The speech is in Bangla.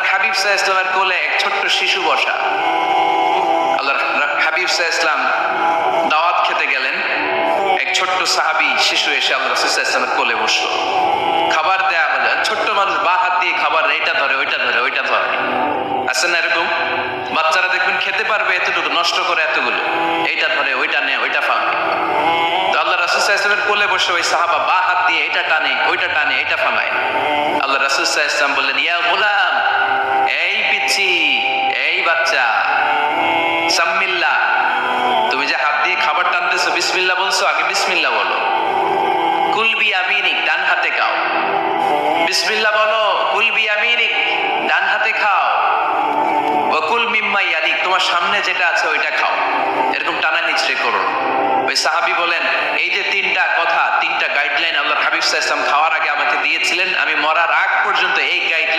আল্লাহর হাবিব সাহা ইসলামের কোলে এক ছোট্ট শিশু বসা। আল্লাহর হাবিব সাহা ইসলাম দাওয়াত খেতে গেলেন। এক ছোট্ট সাহাবি শিশু এসে আল্লাহ রসুল সাহা ইসলামের কোলে বসল। খাবার দেয়া হলো। ছোট্ট মানুষ বা হাত দিয়ে খাবার এইটা ধরে, ওইটা ধরে ওইটা ধরে। আছে না এরকম? বাচ্চারা দেখবেন খেতে পারবে এতটুকু, নষ্ট করে এতগুলো। এইটা ধরে, ওইটা নে, ওইটা ফাঁকে। তো আল্লাহ রাসুল সাহা কোলে বসে ওই সাহাবা বা হাত দিয়ে এটা টানে, ওইটা টানে, এটা ফামায় আল্লাহ রাসুল সাহা ইসলাম বললেন, ইয়া গোলাম বিসমিল্লা বলো। কুলবি আমিনিক ডান হাতে খাও। বিসমিল্লা বলো, কুলবি আমিনিক ডান হাতে খাও। ওকুল মিম্মা ইয়ালিক, তোমার সামনে যেটা আছে ওইটা খাও। এরকম টানা নিচড়ে করো। ওই সাহাবি বলেন, এই যে তিনটা কথা, তিনটা গাইডলাইন আল্লাহ হাবিব সাহা ইসলাম খাওয়ার আগে আমাকে দিয়েছিলেন, আমি মরার আগ পর্যন্ত এই কোনো